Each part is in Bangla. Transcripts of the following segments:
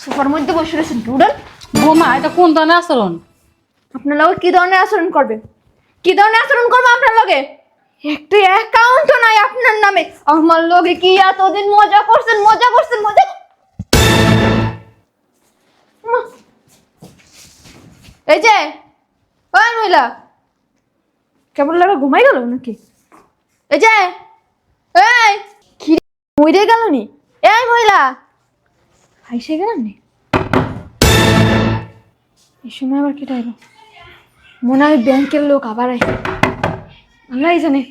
সোফার মধ্যে বসে রয়েছেন উড়ান বোমা এটা কোন ধরনের আচরণ? আপনার লগে কি ধরনের আচরণ করবে? কি ধরনের আচরণ করবে আপনার লগে? একটা অ্যাকাউন্টও নাই আপনার নামে। আমার লগে কি এতদিন মজা করছেন মজা করছেন মজা এই যে ওই মহিলা। কেমন লাগে ঘুমাই গেল নাকি? এই যে এই কি মরে গেল নি? এই মহিলা। আইসে গেলেন নি? এই সময় আবার কেটে এলো মনে হয় ব্যাংকের লোক আবার আই আল্লাহ জানে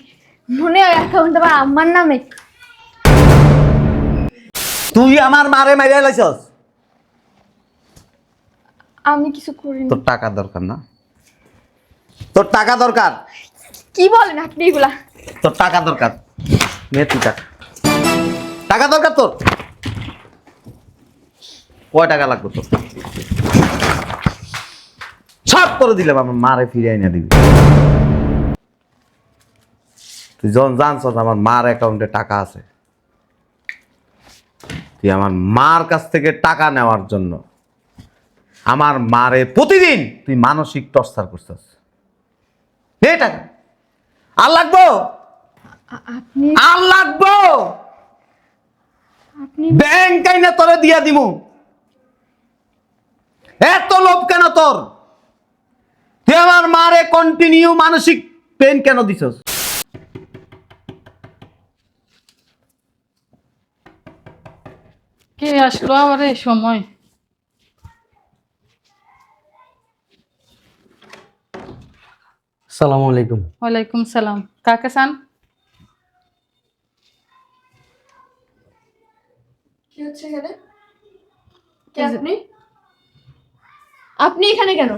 মনে হয় অ্যাকাউন্ট আবার আম্মার নামে। তুই আমার মারে মারিয়া লাইছস? আমি কিছু করিনি। তোর টাকা দরকার না। তোর টাকা দরকার। কি বলেন আপনি এগুলা? তোর টাকা দরকার। নে তুই টাকা। টাকা দরকার তোর? কয় টাকা লাগবে তোর? সব করে দিলাম আমার মারে ফিরে আইনা দিবি। তুই যখন জানছ আমার মার অ্যাকাউন্টে টাকা আছে তুই আমার মার কাছ থেকে টাকা নেওয়ার জন্য আমার মারে প্রতিদিন তুই মানসিক টর্চার করছিস। নে টাকা। আর লাগবো? আর লাগবো? ব্যাংক আইনে তোরে দিয়া দিমু। এত লোভ কেন তোর? তুই আমার মারে কন্টিনিউ মানসিক পেন কেন দিছস? কে আসলো আবার এই সময়? সালামু আলাইকুম। ওয়ালাইকুম সালাম। কাকে চান? কি হচ্ছে এখানে? কে আপনি? আপনি এখানে কেন?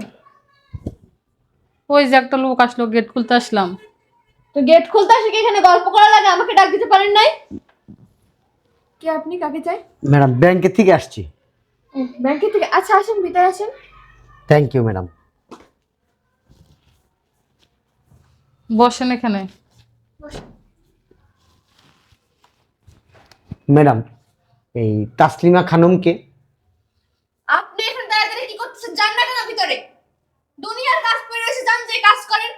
ওই যে একটা লোক আসলো গেট খুলতে আসলাম। তো গেট খুলতে আসে কি এখানে গল্প করা লাগে? আমাকে ডাক দিতে পারেন নাই? কে আপনি? কাকে চাই? ম্যাডাম ব্যাংকে থেকে আসছি। ব্যাংকে থেকে? আচ্ছা আসেন ভিতরে আসেন। Thank you madam. বসেন এখানে। ম্যাডাম এই তাসলিমা খানমকে আপনি এখানে দাঁড়িয়ে দাঁড়িয়ে কি করতেছেন জান না কেন ভিতরে দুনিয়ার কাজ করে রয়েছে জান যে কাজ করেন?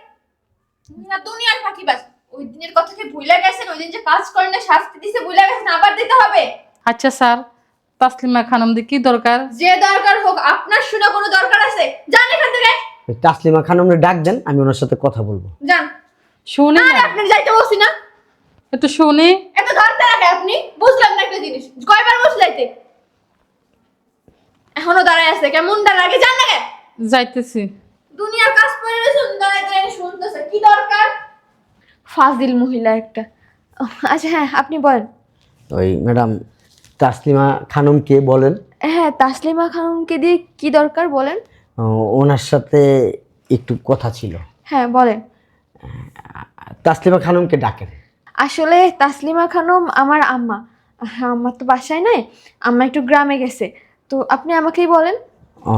না দুনিয়ার ফাঁকিবাজ। ওই দিনের কথা কি ভুলে গেছেন? ওই দিন যে কাজ করেন না শাস্তি দিছে ভুলে গেছেন আবার দিতে হবে? আচ্ছা স্যার তাসলিমা খানম দি কি দরকার? যে দরকার হোক আপনার শুনে কোনো দরকার আছে? যান এখান থেকে। ওই তাসলিমা খানমরে ডাক দেন আমি ওনার সাথে কথা বলব। যান। শুনি না। আপনি যাইতে বসি না। একটু শুনি। এত ধরতে রাখে আপনি? বুঝলাম না একটা জিনিস। কয়বার বসলাইতে এখনও দাঁড়ায় আছে কেমনটা লাগে? জান না? যাইতেছি। দুনিয়ার কাজ করে দাঁড়ায় দাঁড়ায় শুনতেছে। কি দরকার? ফাজিল মহিলা একটা। আচ্ছা হ্যাঁ আপনি বলেন। ওই ম্যাডাম তাসলিমা খানমকে বলেন। হ্যাঁ তাসলিমা খানমকে দিয়ে কি দরকার বলেন? ও, ওনার সাথে একটু কথা ছিল। হ্যাঁ বলেন। তাসলিমা খানমকে ডাকেন। আসলে তাসলিমা খানম আমার আম্মা। আমার তো বাসায় নাই আম্মা একটু গ্রামে গেছে। তো আপনি আমাকেই বলেন। ও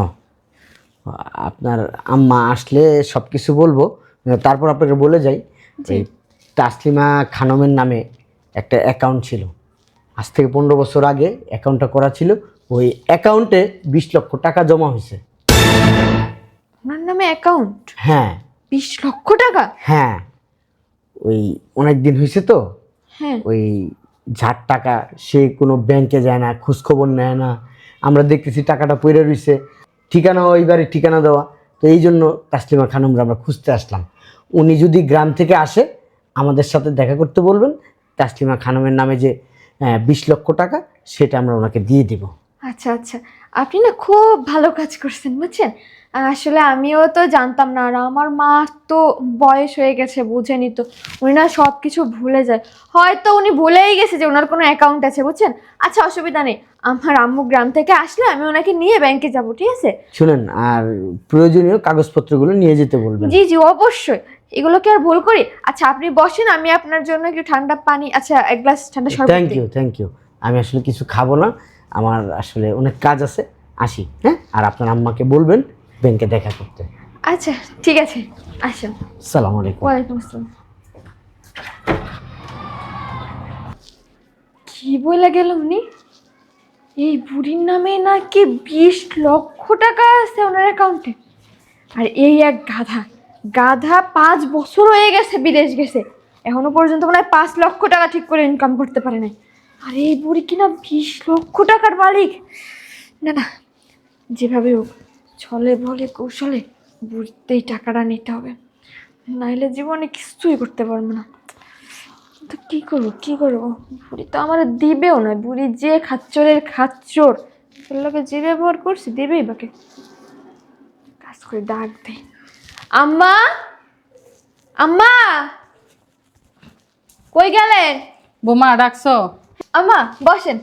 আপনার আম্মা আসলে সব কিছু বলব তারপর আপনাকে বলে যাই। ওই তাসলিমা খানমের নামে একটা অ্যাকাউন্ট ছিল। আজ থেকে পনেরো বছর আগে অ্যাকাউন্টটা করা ছিল। ওই অ্যাকাউন্টে বিশ লক্ষ টাকা জমা হয়েছে। ওনার নামে অ্যাকাউন্ট হ্যাঁ। বিশ লক্ষ টাকা? হ্যাঁ। ওই অনেক দিন হয়েছে তো। হ্যাঁ। ওই ঝাড় টাকা সে কোনো ব্যাংকে যায় না খোঁজখবর নেয় না। আমরা দেখতেছি টাকাটা পড়ে রইছে। ঠিকানা ওই বাড়ির ঠিকানা দেওয়া। তো এই জন্য তাসলিমা খানমরা আমরা খুঁজতে আসলাম। উনি যদি গ্রাম থেকে আসে, আমাদের সাথে দেখা করতে বলবেন। তাসলিমা খানমের নামে যে বিশ লক্ষ টাকা, সেটা আমরা ওনাকে দিয়ে দিব। আচ্ছা আচ্ছা। আপনি না খুব ভালো কাজ করছেন, বুঝছেন? আসলে আমিও তো জানতাম না আর আমার মা তো বয়স হয়ে গেছে বুঝেনি তো। উনি না সব কিছু ভুলে যায়। হয়তো উনি ভুলেই গেছে যে ওনার কোনো অ্যাকাউন্ট আছে বুঝছেন? আচ্ছা অসুবিধা নেই। আমার আম্মু গ্রাম থেকে আসলে আমি ওনাকে নিয়ে ব্যাংকে যাব ঠিক আছে? শুনেন আর প্রয়োজনীয় কাগজপত্রগুলো নিয়ে যেতে বলবেন। জি জি অবশ্যই। এগুলো কি আর ভুল করি? আচ্ছা আপনি বসেন আমি আপনার জন্য একটু ঠান্ডা পানি আচ্ছা এক গ্লাস ঠান্ডা শরবত থ্যাংক ইউ থ্যাংক ইউ আমি আসলে কিছু খাব না। আমার আসলে অনেক কাজ আছে। আসি হ্যাঁ? আর আপনার আম্মাকে বলবেন। ব্যাংকে দেখা করতে। আচ্ছা ঠিক আছে আসুন সালাম আলাইকুম। ওয়ালাইকুম আসসালাম। কি বলে গেল উনি? এই বুড়ির নামে নাকি বিশ লক্ষ টাকা আছে ওনার অ্যাকাউন্টে আর এই এক গাধা গাধা পাঁচ বছর হয়ে গেছে বিদেশ গেছে। এখনও পর্যন্ত মনে হয় পাঁচ লক্ষ টাকা ঠিক করে ইনকাম করতে পারে নাই। আর এই বুড়ি কিনা বিশ লক্ষ টাকার মালিক? না না যেভাবে হোক। ছলে বলে কৌশলে বুড়িতে এই টাকাটা নিতে হবে। নাইলে জীবনে কিছুই করতে পারব না। তো কী করব কী করব? বুড়ি তো আমার দিবেও না। বুড়ি যে খাচ্চরের খাচ্চর তোর লোকে যে ব্যবহার করছি দেবেই বাকে। কাজ করে ডাক দে। আম্মা! আম্মা! কই গেলেন বোমা ডাকছো? আম্মা বসেন।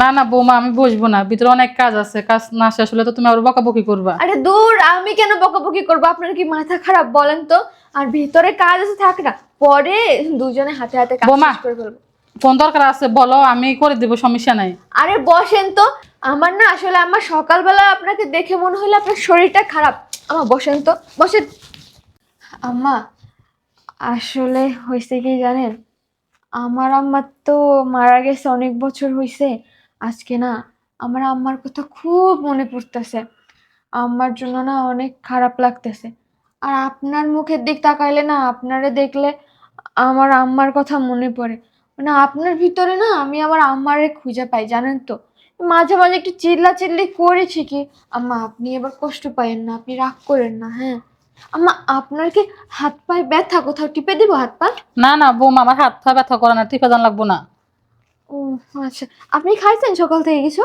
না না বৌমা আমি বসবো না। ভিতরে অনেক কাজ আছে কাজ না শেষ হলে তো তুমি আবার বকাবকি করবা। আরে দূর আমি কেন বকাবকি করব? আপনার কি মাথা খারাপ বলেন তো? আর ভিতরে কাজ আছে থাক না। পরে দুজনে হাতে হাতে কাজ বোমা। শেষ করে ফেলব। ফোন দরকার আছে বলো আমি করে দেবো সমস্যা নাই। আরে বসেন তো। আমার না আসলে আমার সকালবেলা আপনাকে দেখে মনে হলো আপনার শরীরটা খারাপ। আমার বসেন তো বসেন। আম্মা আসলে হয়েছে কি জানেন? আমার আম্মার তো মারা গেছে অনেক বছর হয়েছে আজকে না আমার আম্মার কথা খুব মনে পড়তেছে। আম্মার জন্য না অনেক খারাপ লাগতেছে। আর আপনার মুখের দিক তাকাইলে না আপনারে দেখলে আমার আম্মার কথা মনে পড়ে। মানে আপনার ভিতরে না আমি আমার আম্মারে খুঁজে পাই, জানেন তো? মাঝে মাঝে একটু চিল্লা চিল্লি করেছি কি, আম্মা, আপনি এবার কষ্ট পাইয়েন না, আপনি রাগ করেন না হ্যাঁ? আম্মা, আপনার কি হাত পায়ে ব্যথা কোথাও টিপে দিব হাত পা না না, বৌমা, আমার হাত পা ব্যথা করে না, টিপা জান লাগবো না। ও আচ্ছা। আপনি খাইছেন সকাল থেকে কিছু?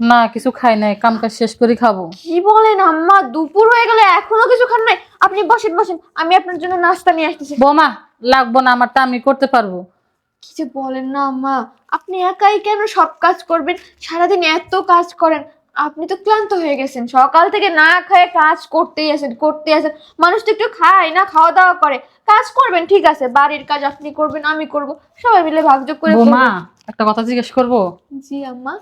না কিছু খাই নাই। কাম কাজ শেষ করে খাব। কি বলেন আম্মা? দুপুর হয়ে গেলে এখনও কিছু খান নাই। আপনি বসেন বসেন। আমি আপনার জন্য নাস্তা নিয়ে আসতেছি। বোমা লাগবো না আমারটা আমি করতে পারব। কি যে বলেন না আম্মা। আপনি একাই কেন সব কাজ করবেন? সারাদিন এত কাজ করেন। আপনি তো ক্লান্ত হয়ে গেছেন। সকাল থেকে না খেয়ে কাজ করতেই আছেন করতেই আছেন। মানুষ তো একটু খায় না খাওয়া দাওয়া করে। কাজ করবেন ঠিক আছে। বাড়ির কাজ আপনি করবেন আমি করব। সবাই মিলে ভাগযোগ করে করব। একটা কথা জিজ্ঞেস করব? জি আম্মা।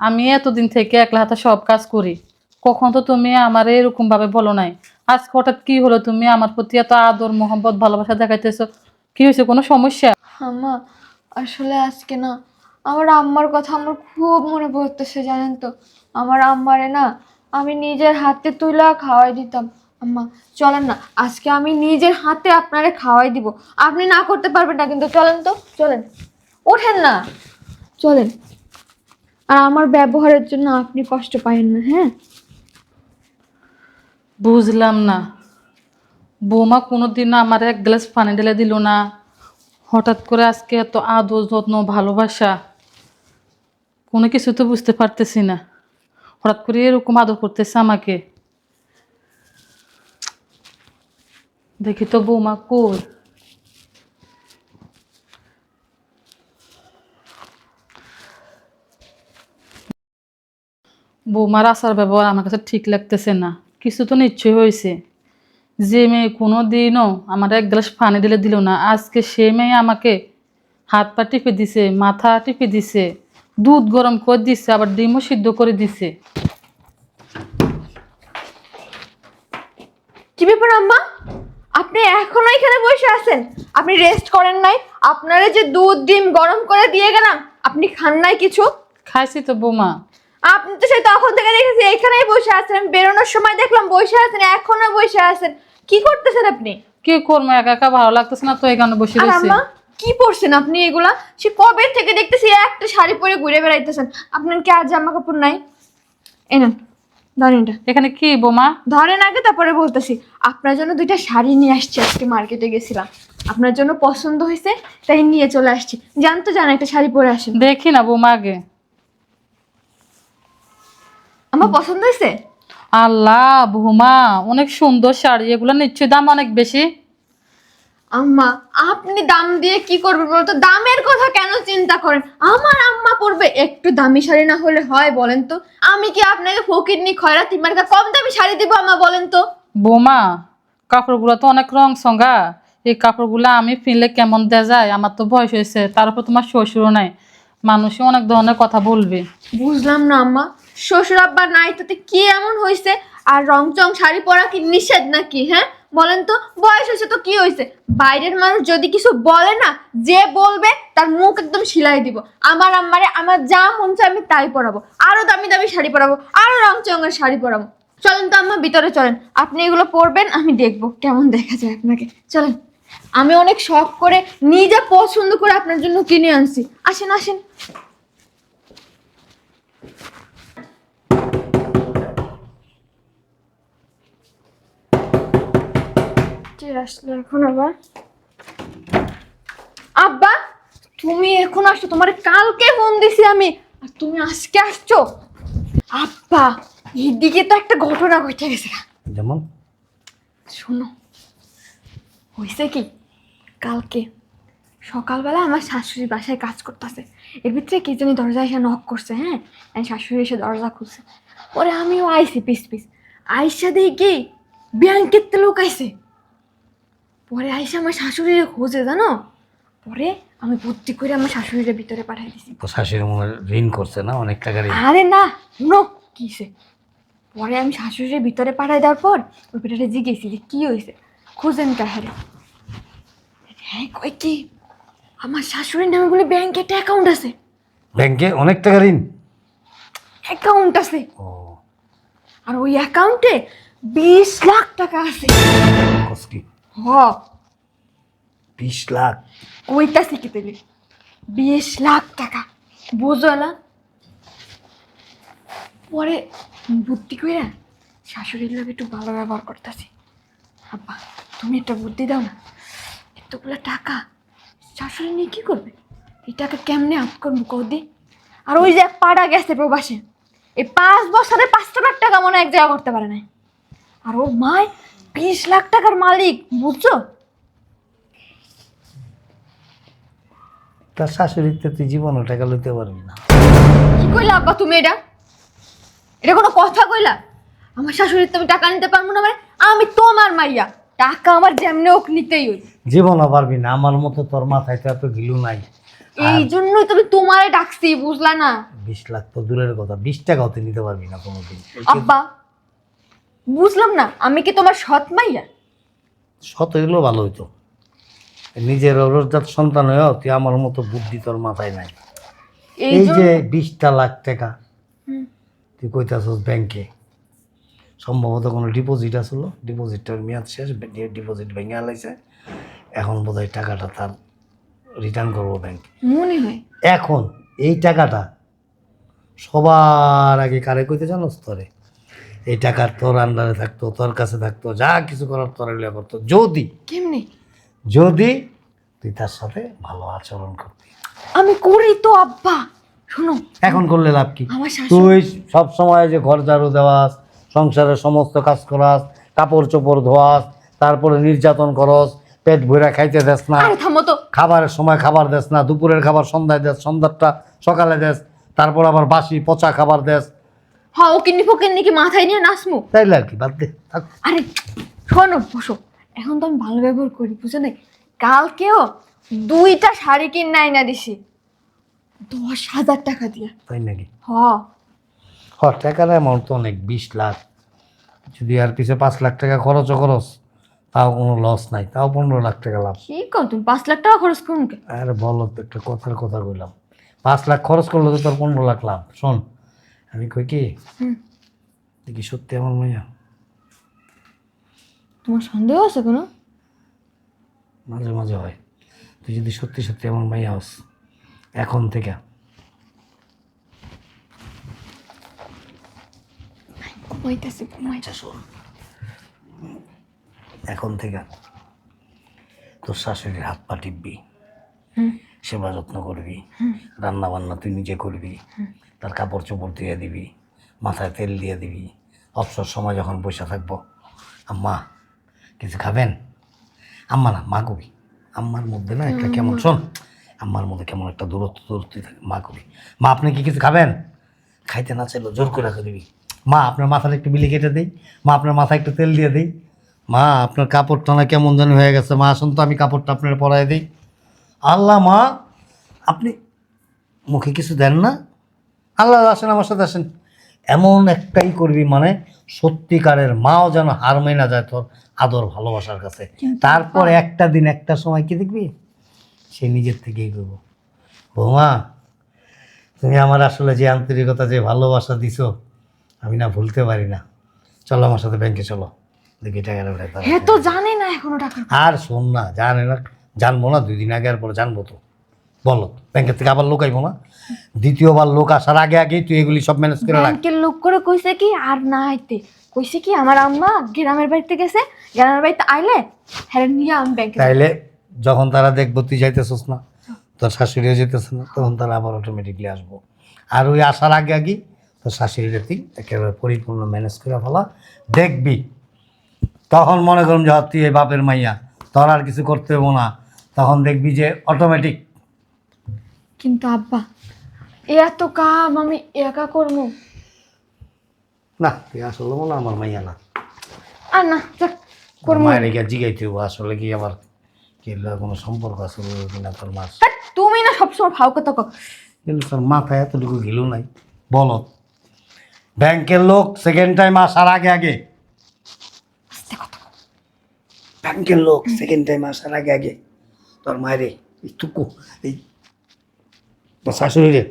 আমি এতদিন থেকে একলা হাতে সব কাজ করি। কখন তো তুমি আমার এরকম ভাবে বলো নাই। আজ হঠাৎ কি হলো? তুমি আমার প্রতি এত আদর মোহাম্মত ভালোবাসা দেখাইতেছো। কি হয়েছে? কোনো সমস্যা? আম্মা আসলে আজকে না আমার আম্মার কথা আমার খুব মনে পড়তেছে জানেন তো। আমার আম্মারে না, আমি নিজের হাতে তুলা খাওয়াই দিতাম। আম্মা, চলেন না, আজকে আমি নিজের হাতে আপনারে খাওয়াই দিব। আপনি না করতে পারবেন না কিন্তু, চলেন তো, চলেন। ওঠেন না, চলেন। আর আমার ব্যবহারের জন্য আপনি কষ্ট পাবেন না হ্যাঁ? বুঝলাম না। বৌমা কোনোদিন আমার এক গ্লাস পানি ঢেলে দিল না। হঠাৎ করে আজকে এত আদর, যত্ন, ভালোবাসা। কোনো কিছু তো বুঝতে পারতেছি না। হঠাৎ করে এরকম আদর করতেছে আমাকে। দেখি তো বৌমা কই? বৌমার আচার ব্যবহার আমার কাছে ঠিক লাগতেছে না। কিছু তো নিশ্চয়ই হয়েছে। যে মেয়ে কোনো দিনও আমার এক গ্লাস পানি দিলে দিল না, আজকে সে মেয়ে আমাকে হাত পা টিপে দিছে, মাথা টিপে দিছে। দুধ গরম করে দিছে আবার ডিমও সিদ্ধ করে দিছে। কি ব্যাপার আম্মা? আপনি এখনও এখানে বসে আছেন? আপনি রেস্ট করেন নাই? আপনারা যে দুধ ডিম গরম করে দিয়ে গেলাম আপনি খান নাই কিছু? খাইছি তো বৌমা। আপনি তো সেই তখন থেকে দেখেছি এখানেই বসে আছেন বেরোনোর সময় দেখলাম বসে আছেন এখনও বসে আছেন। কি করতেছেন আপনি? কি করব একা একা ভালো লাগতেছে না তো এখানে বসে রয়েছে। আম্মা? কি পরছেন আপনি এগুলা? সে কবে থেকে দেখতেছি একটা শাড়ি পরে ঘুরে বেড়াইতেছেন? আপনার কি আর জামা কাপড় নাই? এনেন ধরেন এটা। এখানে কি বৌমা? ধরেন আগে তারপরে বলতেছি। আপনার জন্য দুইটা শাড়ি নিয়ে আসছি আজকে মার্কেটে গেছিলাম। আপনার জন্য পছন্দ হয়েছে তাই নিয়ে চলে আসছি। জানতো জান একটা শাড়ি পরে আসেন। দেখি না বৌমা আগে। আমার পছন্দ হয়েছে? আল্লাহ বৌমা অনেক সুন্দর শাড়ি। এগুলো নিশ্চয়ই দাম অনেক বেশি? আম্মা আপনি দাম দিয়ে কি করবেন বলতো? দামের কথা কেন চিন্তা করেন? আমার আম্মা পরবে একটু দামি শাড়ি না হলে হয় বলেন তো। আমি কি আপনাকে ফকিরনি খয়রাতি মার্কা কম দামি শাড়ি দিব আম্মা বলেন তো? বোমা কাপড়গুলো তো অনেক রং সঙ্গা। এই কাপড়গুলো আমি ফিনলে কেমন দেয়া যায়? আমার তো বয়স হয়েছে তার উপর তোমার শ্বশুরও নাই। মানুষে অনেক ধরনের কথা বলবে। বুঝলাম না আম্মা। শ্বশুর আব্বা নাই তাতে কি এমন হয়েছে আর রং চং শাড়ি পরা কি নিষেধ নাকি হ্যাঁ? বলেন তো, বয়স হয়েছে তো কি হয়েছে? বাইরের মানুষ যদি কিছু বলে না, যে বলবে, তার মুখ একদম সিলাই দিব। আমার আম্মারে আমার যা মন চায় আমি তাই পরাবো। আরও দামি দামি শাড়ি পরাবো, আরও রং চঙের শাড়ি পরাবো। চলেন তো আম্মা, ভিতরে চলেন। আপনি এগুলো পরবেন, আমি দেখব কেমন দেখা যায় আপনাকে। চলেন। আমি অনেক শখ করে নিজে পছন্দ করে আপনার জন্য কিনে আনছি। আসেন আসেন। কে আসলো এখন আবার। আব্বা তুমি এখন আসছো তোমার কালকে ফোন দিছি আমি। আর তুমি আজকে আসছো? আব্বা এদিকে তো একটা ঘটনা ঘটে গেছে। যেমন? শোনো হয়েছে কি? কালকে সকালবেলা আমার শাশুড়ি বাসায় কাজ করতেছে। এর ভিতরে কি জানি দরজা এসে নক করছে হ্যাঁ? আর শাশুড়ি এসে দরজা খুলছে। পরে আমিও আইছি পিস পিস। আইসা দিয়ে দেখি ব্যাংকের তে লোক আইছে। পরে আইসা আমার শাশুড়ির খোঁজে জানো? পরে আমি বুদ্ধি করে আমার শাশুড়ির ভিতরে পাঠাই দিছি। শাশুড়ি মনে ঋণ করছে না? অনেক টাকা ঋণ। আরে না নো কিসে পরে আমি শাশুড়ির ভিতরে পাঠাই দেওয়ার পর ওই পেটারে জিজ্ঞেসি যে কী হয়েছে খুঁজেন কাহারে। হ্যাঁ কই কি? আমার শাশুড়ির নামে বলে ব্যাংকে একটা অ্যাকাউন্ট আছে। ব্যাংকে অনেক টাকা ঋণ? অ্যাকাউন্ট আছে। আর ওই অ্যাকাউন্টে বিশ লাখ টাকা আছে। হ। বিশ লাখ। কইতাছি কি বিশ লাখ টাকা। বুঝো না। পরে বুদ্ধি কইরা শাশুড়ির লোক একটু ভালো ব্যবহার করতেছি। আব্বা তুমি একটা বুদ্ধি দাও না। এতগুলো টাকা শাশুড়ি নিয়ে কি করবে? এই টাকা কেমনে হাত করব কৌদি আর ওই যে পাড়া গেছে প্রবাসে এই পাঁচ বছরে পাঁচটা লাখ টাকা মনে এক জায়গা করতে পারে না আর ও মায় বিশ লাখ টাকার মালিক বুঝছ? তার শাশুড়িতে তুই জীবনও টাকা লইতে পারবি না। কি কইলা আব্বা তুমি এটা? এটা কোনো কথা কইলা? আমার শাশুড়ির তুমি টাকা নিতে পারব না মানে আমি তোমার মাইয়া। টাকা আমার যেমনি হোক নিতেই হই জীবনও পারবি না আমার মতো তোর মাথায় তো এত গিলু নাই। এই জন্যই তুমি তোমারে ডাকছি বুঝলা না? বিশ লাখ তো দূরের কথা বিশ টাকাও তুই নিতে পারবি না কোনোদিন। আব্বা বুঝলাম না আমি কি তোমার সৎ মাইয়া? সৎ এগুলো ভালো হইতো। নিজের অরজাত সন্তান হয়েও তুই আমার মতো বুদ্ধি তোর মাথায় নাই। এই যে বিশটা লাখ টাকা তুই কইতাছস ব্যাংকে সম্ভবত কোনো ডিপোজিট আসলো ডিপোজিটটার মেয়াদ শেষ ডিপোজিট ভেঙে আলাইছে এখন বোধহয় টাকাটা তার রিটার্ন করব ব্যাংক মনে হয়। এখন এই টাকাটা সবার আগে কারে কইতে জানো তোরে? এই টাকার তোর আন্ডারে থাকতো তোর কাছে থাকতো যা কিছু করার তোর এগুলো করতো। যদি কেমনে? যদি তুই তার সাথে ভালো আচরণ করতি। আমি করি তো আব্বা। শোনো। এখন করলে লাভ কি? তুই সব সময় যে ঘর ঝাড়ু দেওয়াস সংসারের সমস্ত কাজ করাস কাপড় চোপড় ধোয়াস তারপরে নির্যাতন করস পেট ভরে খাইতে দেস না খাবারের সময় খাবার দেস না দুপুরের খাবার সন্ধ্যায় দেস সন্ধ্যাটা সকালে দেস তারপর আবার বাসি পচা খাবার দেস হ্যাঁ ও কিন্নি ফকিন্নি কি মাথায় নিয়ে নাচমু। তাইলে আর কি বাদ দে থাক। আরে শোনো বসো। এখন তো আমি ভালো ব্যবহার করি বুঝো নাই কালকেও দুইটা শাড়ি কিনে আইনা দিছি। দশ হাজার টাকা দিয়ে। তাই নাকি? হ হ টাকার অ্যামাউন্ট তো অনেক বিশ লাখ। যদি আর পিছে পাঁচ লাখ টাকা খরচও খরচ তাও কোনো লস নাই তাও পনেরো লাখ টাকা লাভ। কি কর তুমি পাঁচ লাখ টাকা খরচ করুন কে? আরে বলো তো একটা কথার কথা কইলাম। পাঁচ লাখ খরচ করলে তো তোর পনেরো লাখ লাভ শোন। আমি কই কি? দেখি সত্যি আমার মাইয়া। তোমার সন্দেহ আছে কোনো? মাঝে মাঝে হয়। তুই যদি সত্যি সত্যি আমার মাইয়া হস এখন থেকে। ঘুমাইতেছে। আচ্ছা শোন। এখন থেকে তোর শাশুড়ির হাত পা টিপবি। হুম। সেবা যত্ন করবি রান্না বান্না তুই নিজে করবি তার কাপড় চোপড় দিয়ে দিবি মাথায় তেল দিয়ে দিবি অবসর সময় যখন বসে থাকব আম্মা কিছু খাবেন? আম্মা না মা কবি। আম্মার মধ্যে না একটা কেমন শোন আম্মার মধ্যে কেমন একটা দূরত্ব দূরত্ব থাকে মা কবি। মা আপনি কি কিছু খাবেন? খাইতে না চাইলো জোর করে রাখে দিবি। মা আপনার মাথার একটু বিলি কেটে দিই। মা আপনার মাথায় একটু তেল দিয়ে দিই। মা আপনার কাপড়টা না কেমন জানি হয়ে গেছে। মা আসুন তো আমি কাপড়টা আপনার পরাই দিই। আল্লাহ মা আপনি মুখে কিছু দেন না? আল্লাহ আসেন আমার সাথে আসেন। এমন একটাই করবি মানে সত্যিকারের মাও যেন হার না যায় তোর আদর ভালোবাসার কাছে। তারপর একটা দিন একটা সময় কি দেখবি? সে নিজের থেকেই করব। বৌমা তুমি আমার আসলে যে আন্তরিকতা যে ভালোবাসা দিছো আমি না ভুলতে পারি না। চলো আমার সাথে ব্যাংকে চলো। দেখি হ্যাঁ তো জানে না এখনও টাকা আর শোন না জানে না। জানব না দুই দিন আগে আর পরে জানব তো। বলো ব্যাংকের থেকে আবার লোক আইবো না? দ্বিতীয়বার লোক আসার আগে আগেই তুই এগুলি সব ম্যানেজ করে রাখ। ব্যাংকের লোক করে কইছে কি আর না আইতে। কইছে কি আমার আম্মা গ্রামের বাড়িতে গেছে গ্রামের বাড়িতে আইলে হ্যাঁ নিয়ে আমি ব্যাংকে তাইলে যখন তারা দেখব তুই যাইতেছিস না তোর শাশুড়িও যেতেছে না তখন তারা আবার অটোমেটিকলি আসব। আর ওই আসার আগে আগে তোর শাশুড়িটা তুই একেবারে পরিপূর্ণ ম্যানেজ করে ফেলা। দেখবি তখন মনে করুন যে তুই এই বাপের মাইয়া তোর আর কিছু করতে হব না। তখন দেখবি যে অটোমেটিক কিন্তু আব্বা এত কাম আমি একা করব? না তুই আসলে মনে আমার মাইয়া না। আর না যাক করব। মায়ের গিয়ে জিগাইতে হব আসলে কি আমার কি লগে কোনো সম্পর্ক আছে কিনা তোর মাস ধ্যাৎ, তুমি না সবসময় ফাও কথা কও। কিন্তু তোর মাথায় এতটুকু গিলো নাই বলো ব্যাংকের লোক সেকেন্ড টাইম আসার আগে আগে। আস্তে কথা কও। ব্যাংকের লোক সেকেন্ড টাইম আসার আগে আগে। তোর মায়েরে এই টুকু এই তোর শাশুড়ি রে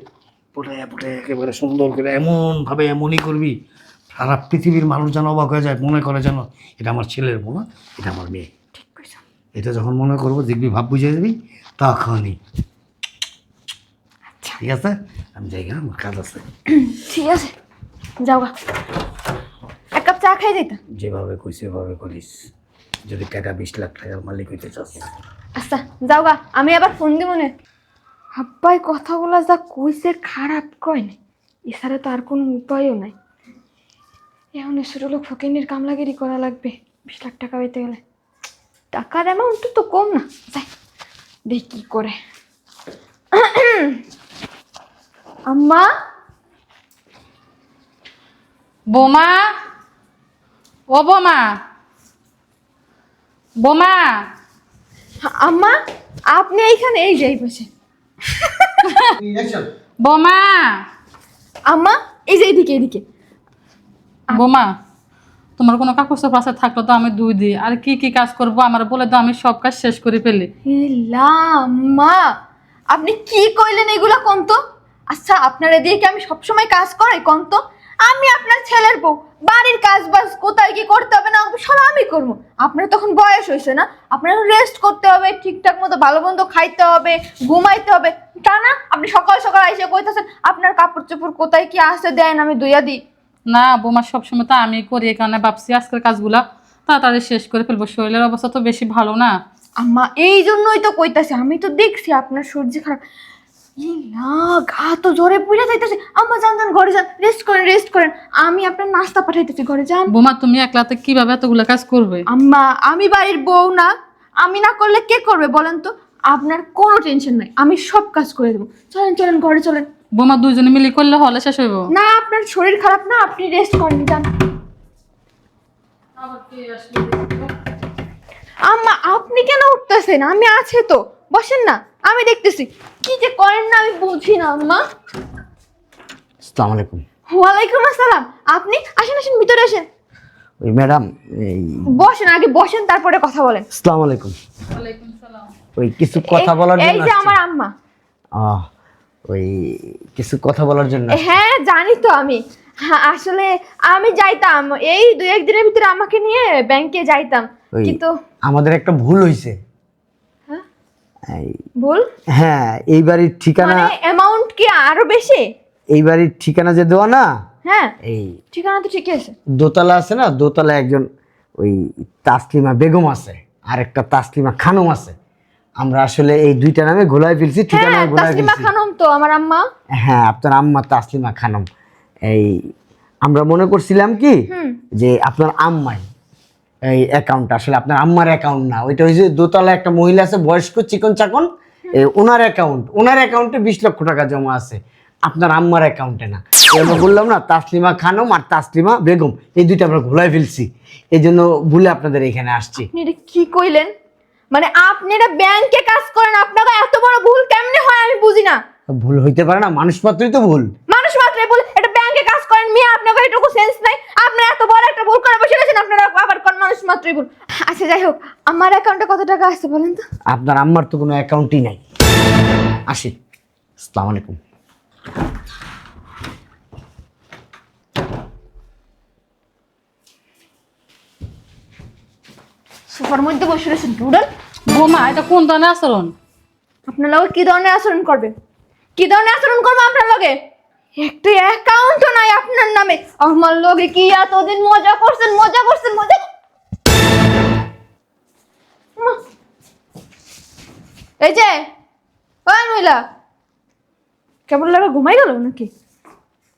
পুটাইয়া পুটাইয়া একেবারে সুন্দর করে এমনভাবে এমনই করবি সারা পৃথিবীর মানুষ যেন অবাক হয়ে যায় মনে করে যেন এটা আমার ছেলের বোনা এটা আমার মেয়ে। এটা যখন মনে করব দেখবি ভাব বুঝে যাবি তখনই। ঠিক আছে? আমি যাই গা, আমার কাজ আছে। ঠিক আছে। যাও এক কাপ চা খাই দিতা যেভাবে কই সেভাবে করিস। যদি টাকা বিশ লাখ টাকার মালিক হইতে চাস। আচ্ছা যাও গা আমি আবার ফোন দিব না। আব্বাই কথাগুলো যা কইছে খারাপ কয় না এছাড়া তো আর কোনো উপায়ও নাই। এখন ছোট লোক ফকিনের কামলাগিরি করা লাগবে বিশ লাখ টাকা পেতে গেলে। টাকার অ্যামাউন্ট তো কম না যাই দেখি কি করে। আম্মা? বোমা? ও বোমা? বোমা? আম্মা আপনি এইখানে এই যাই বসে বোমা। আম্মা এই যে এইদিকে এইদিকে। বোমা তোমার কোনো কাগজ পাশে থাকল তো আমি দুই দিই। আর কি কি কাজ করব আমার বলে দাও আমি সব কাজ শেষ করে ফেলি। মা আপনি কি কইলেন এগুলা কোন তো আচ্ছা আপনার এদিকে কি আমি সবসময় কাজ করাই কোন তো আমি আপনার ছেলের বউ। বাড়ির কাজ বাজ কোথায় কি করতে হবে না সব আমি করব। আপনার তখন বয়স হয়েছে না? আপনার রেস্ট করতে হবে ঠিকঠাক মতো ভালো মন্দ খাইতে হবে ঘুমাইতে হবে। তা না? আপনি সকাল সকাল এসে কইতেছেন আপনার কাপড় চোপড় কোথায় কি আসতে দেন আমি দুইয়া দিই। না বোমা সবসময় তো আমি করি এই কারণে ভাবছি আজকের কাজগুলা তাড়াতাড়ি শেষ করে ফেলব। শরীরের অবস্থা তো বেশি ভালো না। আম্মা এই জন্যই তো কইতাছি আমি তো দেখছি আপনার সর্দি খারাপ। ই না গা তো জোরে পুড়ে যাইতেছে। আম্মা যান যান ঘরে যান রেস্ট করেন রেস্ট করেন। আমি আপনার নাস্তা পাঠাইতেছি ঘরে যান। বোমা তুমি একলাতে কীভাবে এতগুলো কাজ করবে? আম্মা আমি বাড়ির বউ না। আমি না করলে কে করবে বলেন তো? আপনার কোনো টেনশন নাই আমি সব কাজ করে দেবো। চলেন চলেন ঘরে চলেন। বোমা দুজনে মিলে করলে হলে শেষ হইব। না আপনার শরীর খারাপ না আপনি রেস্ট করেন যান। আম্মা আপনি কেন উঠতেছেন? আমি আছে তো বসেন না। আমি দেখতেছি। কি যে করেন না আমি বুঝি না আম্মা। আসসালামু আলাইকুম। ওয়ালাইকুম আসসালাম। আপনি? আসেন আসেন ভিতরে আসেন। ওই ম্যাডাম এই বসেন আগে বসেন তারপরে কথা বলেন। আসসালামু আলাইকুম। ওই কিছু কথা বলার এই যে আমার আম্মা। আহ, ওই কিছু কথা বলার জন্য হ্যাঁ জানি তো আমি। হ্যাঁ, আসলে আমি যাইতাম। এই দুই একদিনের ভিতরে আমাকে নিয়ে ব্যাংকে যাইতাম। কিন্তু আমাদের একটা ভুল হয়েছে হ্যাঁ? ভুল হ্যাঁ এই বাড়ির ঠিকানা মানে অ্যামাউন্ট কি আরও বেশি? এই বাড়ির ঠিকানা যে দেওয়া না হ্যাঁ। এই ঠিকানা তো ঠিকই আছে। দোতলা আছে না দোতলা একজন ওই তাসলিমা বেগম আছে আর একটা তাসলিমা খানম আছে। আমরা আসলে এই দুইটা নামে ঘোলায় ফেলছি ঠিকানা হ্যাঁ ঘোলায় তাসলিমা খানম তো আমার আম্মা। হ্যাঁ আপনার আম্মা তাসলিমা খানম। এই আমরা মনে করছিলাম কি যে আপনার আম্মাই এই অ্যাকাউন্ট আসলে আপনার আম্মার অ্যাকাউন্ট না। ওইটা ওই যে দোতলা একটা মহিলা আছে বয়স্ক চিকন চাকন। ওনার অ্যাকাউন্ট ওনার অ্যাকাউন্টে বিশ লক্ষ টাকা জমা আছে। আপনার আম্মার অ্যাকাউন্টে না। আমরা বললাম না তাসলিমা খানম আর তাসলিমা বেগম। এই দুইটা আমরা ঘোলায় ফেলছি। এই জন্য ভুলে আপনাদের এখানে আসছি। আপনি এটা কি কইলেন? মানে আপনারা ব্যাংকে কাজ করেন আপনারা এত বড় ভুল কেমনে হয় আমি বুঝি না। ভুল হইতে পারে না মানুষ মাত্রই তো ভুল। এটা ব্যাংকে কাজ করেন মিয়া আপনার এটুকু সেন্স নাই। আপনারা এত বড় একটা ভুল করে বসে আপনারা আবার কোন মানুষ মাত্রই ভুল। আচ্ছা যাই হোক আমার অ্যাকাউন্টে কত টাকা আছে বলেন তো? আপনার আম্মার তো কোনো অ্যাকাউন্টই নাই। আসি। আসসালামু আলাইকুম। সোফার মধ্যে বসে রয়েছেন ডুডল বোমা এটা কোন ধরনের আচরণ? আপনার লগে কি ধরনের আচরণ করবে? কি ধরনের আচরণ করবে আপনার লগে? একটা অ্যাকাউন্টও নাই আপনার নামে। আমার লগে কি এতদিন মজা করছেন মজা করছেন মজা এই যে ওই মহিলা। কেবল লাগে ঘুমাই গেল নাকি?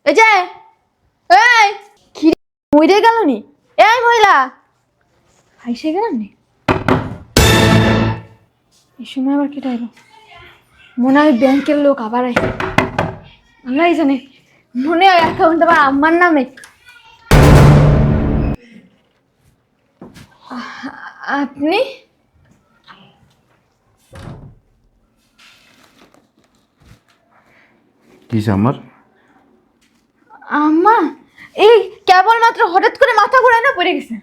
এই যে এই কি মরে গেল নি? এই মহিলা। হাইসে গেলেন নি? এই সময় আবার কেটে এলো মনে হয় ব্যাংকের লোক আবার আয় আল্লাহ জানে। মনে হয় অ্যাকাউন্ট আবার আম্মার নামে। আপনি? কি আমার আম্মা এই কেবলমাত্র হঠাৎ করে মাথা ঘুরে না পড়ে গেছে।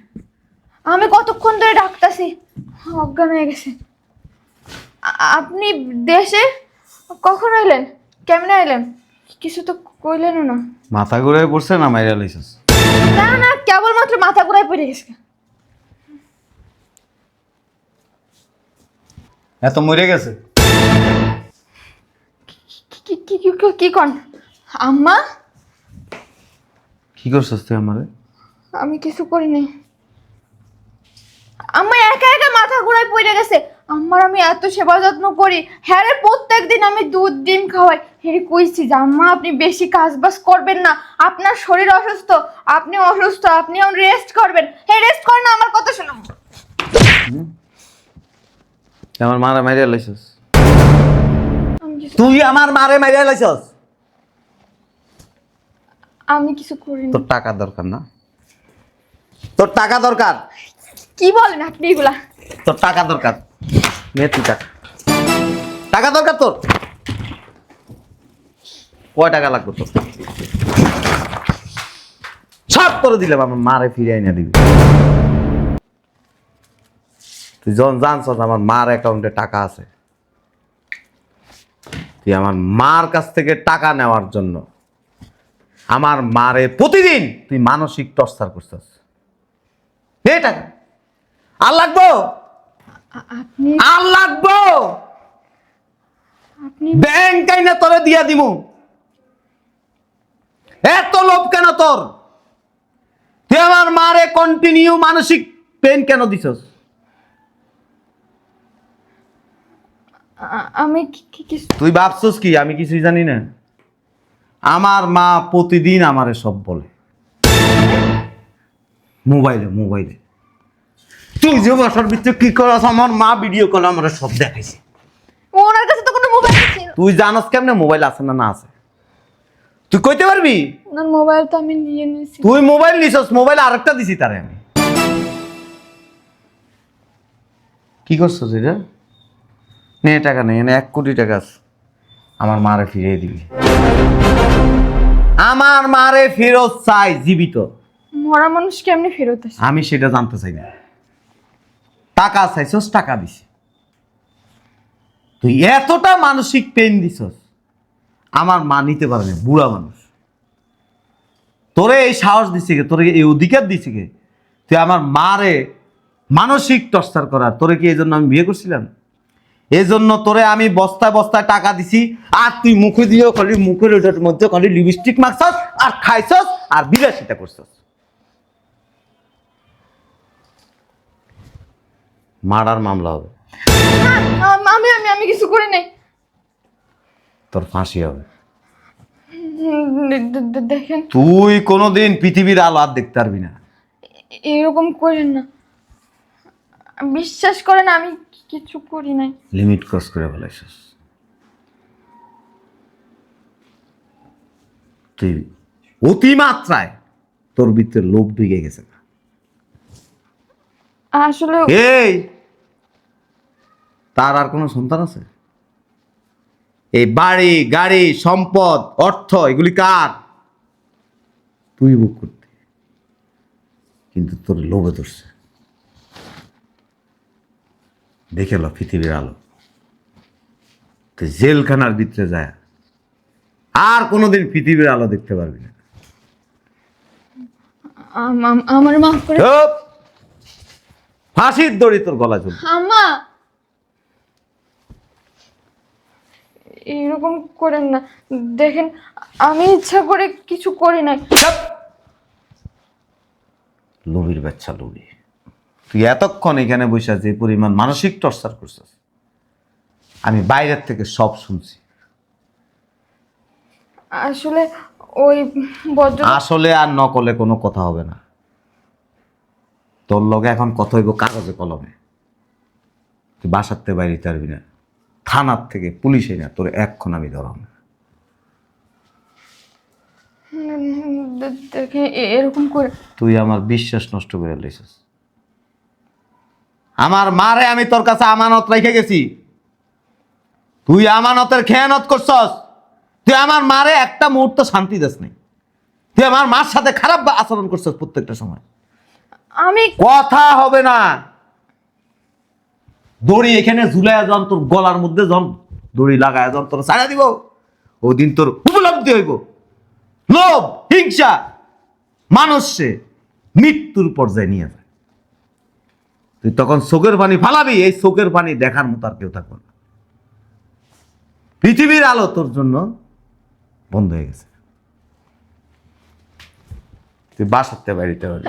আমি কতক্ষণ ধরে ডাকতাছি অজ্ঞান হয়ে গেছে। আপনি দেশে কখন এলেন? কেমনে এলেন? কিছু তো কইলেনও না। মাথা পড়ছে না মাইরা লাইছিস? না না কেবলমাত্র মাথা ঘুরায় পড়ে গেছে। এত মরে গেছে? কি কি কি কি- কন? আম্মা? কি করছিস তুই আমারে? আমি কিছু করিনি। আম্মা একা একা মাথা ঘুরায় পড়ে গেছে। আম্মার আমি এত সেবা যত্ন করি। হ্যাঁ প্রত্যেক দিন আমি দুধ ডিম খাওয়াই। হেরে কইছি যে আম্মা আপনি বেশি কাজ বাজ করবেন না। আপনার শরীর অসুস্থ আপনি অসুস্থ আপনি রেস্ট করবেন। হ্যাঁ রেস্ট করেন না আমার কথা শোনো। আমার মারে মাইরা লাইছিস। তুই আমার মারে মাইরা লাইছিস। আমি কিছু করিনি। তোর টাকা দরকার না। তোর টাকা দরকার। কি বলেন আপনি এগুলা? তোর টাকা দরকার। নে তুই টাকা। টাকা দরকার তোর? কয় টাকা লাগবে তোর? সব করে দিলাম, আমার মারে ফিরে দিবি। তুই যখন জানছ আমার মার অ্যাকাউন্টে টাকা আছে, তুই আমার মার কাছ থেকে টাকা নেওয়ার জন্য আমার মারে প্রতিদিন তুই মানসিক টর্চার করছিস। নে টাকা। আর লাগবো? আপনি আর লাগবো? আপনি ব্যাংক আইনা তোরে দিয়া দিমু? এত লোভ কেন তোর? তুই আমার মারে কন্টিনিউ মানসিক পেন কেন দিছস? আমি তুই ভাবছস কি? আমি কিছুই জানি না। আমার মা প্রতিদিন আমারে সব বলে। মোবাইলে মোবাইলে। তুই যে বাসার ভিতরে কি করস? আমার মা ভিডিও কল আমার সব দেখাইছে। ওনার কাছে তো কোনো মোবাইল ছিল। তুই জানস কেমনে মোবাইল আছে না না আছে? তুই কইতে পারবি? ওনার মোবাইল তো আমি নিয়ে নিয়েছি তুই মোবাইল নিছস মোবাইল আরেকটা দিছি তারে আমি। কি করছস এটা? নে টাকা নেই এনে এক কোটি টাকা আছে। আমার মারে ফিরিয়ে দিবি। আমার মারে ফেরত চাই জীবিত। মরা মানুষ কেমনি ফেরত আসে? আমি সেটা জানতে চাই না। টাকা চাইছস, টাকা দিছি। তুই এতটা মানসিক পেন দিছস, আমার মা নিতে পারে না, বুড়া মানুষ। তোরে এই সাহস দিছে কে? তোরে এই অধিকার দিছে কে? তুই আমার মারে মানসিক টর্চার করার। তোরে কি এই জন্য আমি বিয়ে করছিলাম? এই জন্য তোরে আমি বস্তায় বস্তায় টাকা দিছি, আর তুই মুখে দিয়েও খালি মুখের ওটার মধ্যে খালি লিপস্টিক মাখছস, আর খাইছস, আর বিলাসিতা করছস। মার্ডার মামলা হবে। আমি আমি আমি কিছু করি নাই। তোর ফাঁসি হবে। দেখেন। তুই কোনোদিন পৃথিবীর আলো আর দেখতে পারবি না। এরকম করেন না। বিশ্বাস করেন আমি কিছু করি নাই। লিমিট ক্রস করে ফেলাইছিস তুই অতিমাত্রায় তোর ভিতরে লোভ ঢুকে গেছে আসলে এই! তার আর কোনো সন্তান আছে? এই বাড়ি গাড়ি সম্পদ অর্থ এগুলি কার? তুই বুক করতে। কিন্তু তোর লোভে ধরছে। দেখে লো পৃথিবীর আলো। তুই জেলখানার ভিতরে যায়। আর কোনোদিন পৃথিবীর আলো দেখতে পারবি না। আম- আম- আমার মাফ করে ফাঁসির দড়ি তোর গলা চলবে। আম্মা এরকম করেন না। দেখেন আমি ইচ্ছা করে কিছু করি নাই! লুবির বাচ্চা লুবি তুই এতক্ষণ এখানে বসে যে পরিমাণ মানসিক টর্চার করছিস। আমি বাইরের থেকে সব শুনছি। আসলে ওই বজ্র আসলে আর নকলে কোনো কথা হবে না। তোর লগে এখন কথা হইব কাগজে কলমে। তুই বাসাতে বাইরে পারবি না। থানার থেকে পুলিশে না তোর এক্ষণ আমি ধরাম। দেখে এরকম করে তুই আমার বিশ্বাস নষ্ট করে লইছিস। আমার মারে আমি তোর কাছে আমানত রেখে গেছি। তুই আমানতের খেয়ানত করছস। তুই আমার মারে একটা মুহূর্ত শান্তি দিস নাই। তুই আমার মার সাথে খারাপ আচরণ করছস প্রত্যেকটা সময়। আমি কথা হবে না। দড়ি এখানে ঝুলাইয়া যান তোর গলার মধ্যে যান দড়ি লাগায় যান তোর ছাড়া দিব ওই দিন তোর উপলব্ধি হইব। লোভ হিংসা মানুষ মৃত্যুর পর্যায়ে নিয়ে যায়। তুই তখন চোখের পানি ফালাবি এই চোখের পানি দেখার মতো আর কেউ থাকবে না। পৃথিবীর আলো তোর জন্য বন্ধ হয়ে গেছে। তুই বাসাতে বাড়িতে পারবি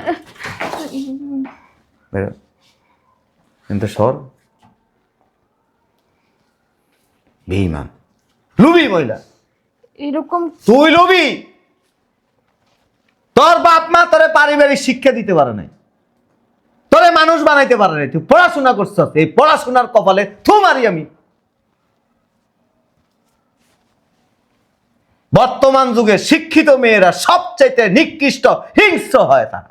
বেরো। কিন্তু সর বেইমান লুবি মহিলা। এরকম তুই লুবি তোর বাপ মা তোরে পারিবারিক শিক্ষা দিতে পারে নাই। তোরে মানুষ বানাইতে পারে নাই। তুই পড়াশোনা করছস। এই পড়াশোনার কপালে থু মারি আমি। বর্তমান যুগে শিক্ষিত মেয়েরা সবচাইতে নিকৃষ্ট হিংস্র হয় তারা।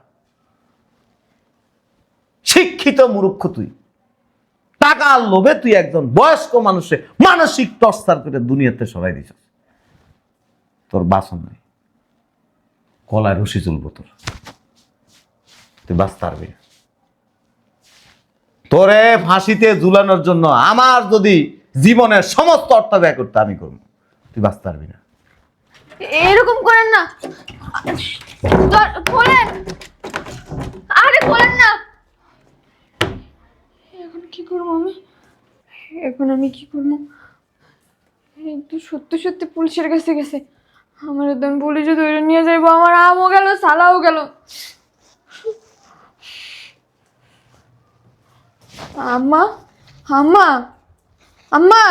শিক্ষিত মূর্খ তুই। টাকার লোভে তুই একজন বয়স্ক মানুষের মানসিক টর্চার করে দুনিয়াতে সরাই দিছ তোর বাসন নাই। কলায় রশি চলবো তোর। তুই বাঁচতে পারবি তোরে ফাঁসিতে ঝুলানোর জন্য আমার যদি জীবনের সমস্ত অর্থ ব্যয় করতে আমি করব, তুই বাঁচতে পারবি না। এরকম করেন না। আরে খোলেন না। কি করব আমি? এখন আমি কি করব? তো সত্যি সত্যি পুলিশের কাছে গেছে। আমার একদম পুলিশে ধরে নিয়ে যাইবো। আমার আমও গেল সালাও গেল। আম্মা আম্মা আম্মা।